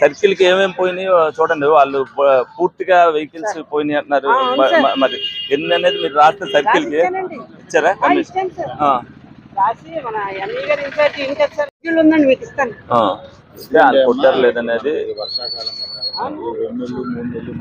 సర్కిల్కి ఏమేమి పోయినాయో చూడండి. వాళ్ళు పూర్తిగా వెహికల్స్ పోయినాయి అంటున్నారు. మరి ఎన్ని అనేది మీరు రాసిన సర్కిల్కి రాసిచ్చానండి. ఇచ్చారా ఉందండి మీకు ఇస్తాను. కొట్టారు లేదనేది. వర్షాకాలం రెండు నెలలు మూడు నెలలు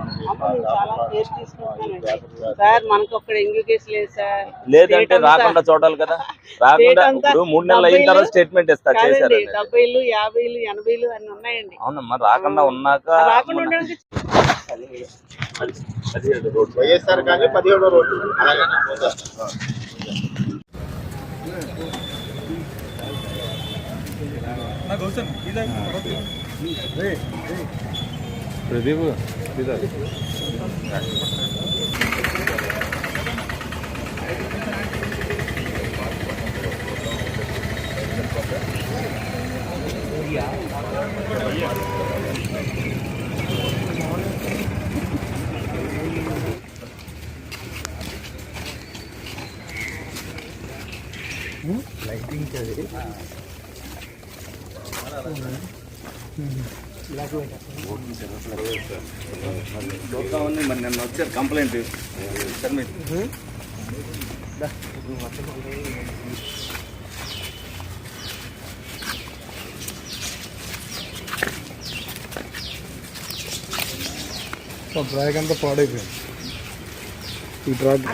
సార్ మనకు ఒక్కడ ఎంగ్యూ కేసు లేదు సార్ లేదంటే రాకుండా చూడాలి కదా. రాకుండా ఇప్పుడు మూడు నెలలు అయిన తర్వాత స్టేట్మెంట్ ఇస్తా చేశారు. డెబ్బైలు యాభైలు ఎనభైలు అన్ని ఉన్నాయండి. అవునమ్మా రాకుండా ఉన్నాక రాకుండా ఉండడానికి అది- అది అది రోడ్డు. వైఎస్ఆర్ కానీ పదిహేడో రోడ్డు అలాగే చూద్దామని మరి నిన్న వచ్చారు కంప్లైంట్ సార్ మీరు బ్రాగ్ అంతా పాడైపోయింది ఈ ట్రాక్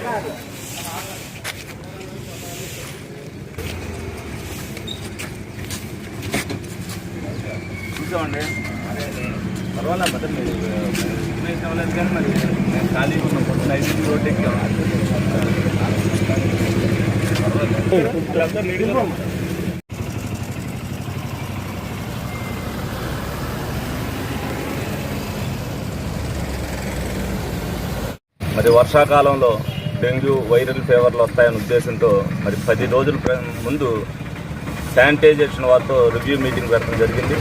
చూసామండి మరి మీరు ఇన్ఫర్మేషన్ కానీ మరి నేను ఐదు మరి వర్షాకాలంలో డెంగ్యూ వైరల్ ఫీవర్లు వస్తాయనే ఉద్దేశంతో మరి పది రోజుల ముందు శానిటైజేషన్ వారితో రివ్యూ మీటింగ్ పెట్టడం జరిగింది.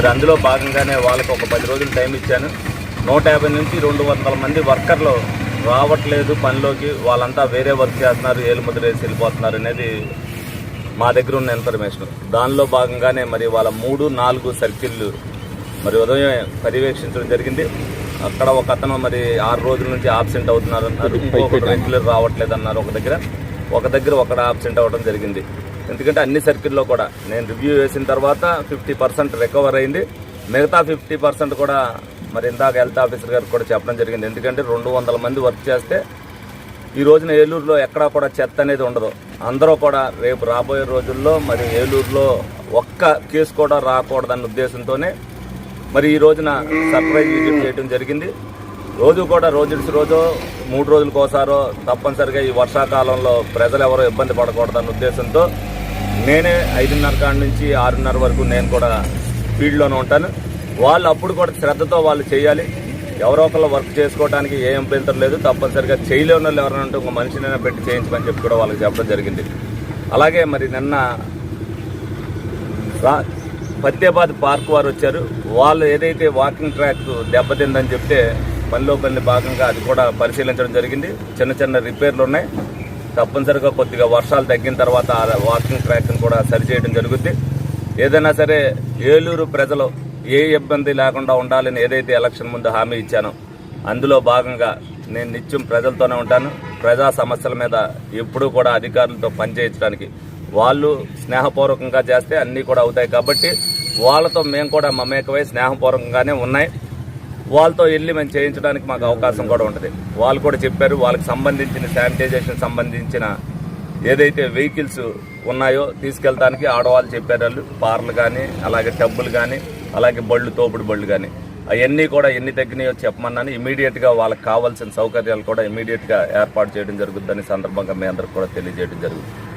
మరి అందులో భాగంగానే వాళ్ళకి ఒక పది రోజులు టైం ఇచ్చాను. నూట యాభై నుంచి రెండు వందల మంది వర్కర్లు రావట్లేదు పనిలోకి. వాళ్ళంతా వేరే వర్క్ చేస్తున్నారు ఏలు ముద్ర వేసి వెళ్ళిపోతున్నారు అనేది మా దగ్గర ఉన్న ఇన్ఫర్మేషన్ దానిలో భాగంగానే మరి వాళ్ళ మూడు నాలుగు సర్కిళ్ళు మరి ఉదయం పర్యవేక్షించడం జరిగింది. అక్కడ ఒక అతను మరి ఆరు రోజుల నుంచి ఆబ్సెంట్ అవుతున్నారు అన్నారు. ఇంకొకటి రెగ్యులర్ రావట్లేదు అన్నారు ఒక దగ్గర. ఒక దగ్గర ఒకడు ఆబ్సెంట్ అవ్వడం జరిగింది. ఎందుకంటే అన్ని సర్కిల్లో కూడా. నేను రివ్యూ వేసిన తర్వాత ఫిఫ్టీ పర్సెంట్ రికవర్ అయింది. మిగతా ఫిఫ్టీ పర్సెంట్ కూడా మరి ఇందాక హెల్త్ ఆఫీసర్ గారికి కూడా చెప్పడం జరిగింది. ఎందుకంటే రెండు వందల మంది వర్క్ చేస్తే ఈ రోజున ఏలూరులో ఎక్కడా కూడా చెత్త అనేది ఉండదు. అందరూ కూడా రేపు రాబోయే రోజుల్లో మరి ఏలూరులో ఒక్క కేసు కూడా రాకూడదన్న ఉద్దేశంతోనే మరి ఈ రోజున సర్ప్రైజ్ విజిట్ చేయడం జరిగింది. రోజు కూడా రోజు రోజు మూడు రోజులకోసారో తప్పనిసరిగా ఈ వర్షాకాలంలో ప్రజలు ఎవరో ఇబ్బంది పడకూడదన్న ఉద్దేశంతో నేనే ఐదున్నర కాడ నుంచి ఆరున్నర వరకు నేను కూడా ఫీల్డ్లోనే ఉంటాను. వాళ్ళు అప్పుడు కూడా శ్రద్ధతో వాళ్ళు చేయాలి. ఎవరో ఒకళ్ళు వర్క్ చేసుకోవడానికి ఏ అభ్యంతరం లేదు. తప్పనిసరిగా చేయలేని వాళ్ళు ఎవరైనా ఉంటే ఒక మనిషినైనా పెట్టి చేయించమని చెప్పి కూడా వాళ్ళకి చెప్పడం జరిగింది. అలాగే మరి నిన్న రా ఫతేబాద్ పార్క్ వారు వచ్చారు. వాళ్ళు ఏదైతే వాకింగ్ ట్రాక్ దెబ్బతిందని చెప్తే పనిలో పని భాగంగా అది కూడా పరిశీలించడం జరిగింది. చిన్న చిన్న రిపేర్లు ఉన్నాయి. తప్పనిసరిగా కొద్దిగా వర్షాలు తగ్గిన తర్వాత ఆ వాకింగ్ ట్రాక్ని కూడా సరిచేయడం జరుగుద్ది. ఏదైనా సరే ఏలూరు ప్రజలు ఏ ఇబ్బంది లేకుండా ఉండాలని ఏదైతే ఎలక్షన్ ముందు హామీ ఇచ్చానో అందులో భాగంగా నేను నిత్యం ప్రజలతోనే ఉంటాను. ప్రజా సమస్యల మీద ఎప్పుడూ కూడా అధికారులతో పనిచేయించడానికి వాళ్ళు స్నేహపూర్వకంగా చేస్తే అన్నీ కూడా అవుతాయి కాబట్టి వాళ్ళతో మేము కూడా మమేకమై స్నేహపూర్వకంగానే ఉన్నాయి. వాళ్ళతో వెళ్ళి మేము చేయించడానికి మాకు అవకాశం కూడా ఉంటుంది. వాళ్ళు కూడా చెప్పారు వాళ్ళకి సంబంధించిన శానిటైజేషన్ సంబంధించిన ఏదైతే వెహికల్స్ ఉన్నాయో తీసుకెళ్ళడానికి ఆడవాళ్ళు చెప్పారు వాళ్ళు. పార్లు కానీ అలాగే టబ్బులు కానీ అలాగే బళ్ళు తోపుడు బళ్ళు కానీ అవన్నీ కూడా ఎన్ని తగ్గినాయో చెప్పమన్నాను. ఇమీడియట్గా వాళ్ళకి కావాల్సిన సౌకర్యాలు కూడా ఇమీడియట్గా ఏర్పాటు చేయడం జరుగుతుందని సందర్భంగా మీ అందరికి కూడా తెలియజేయడం జరుగుతుంది.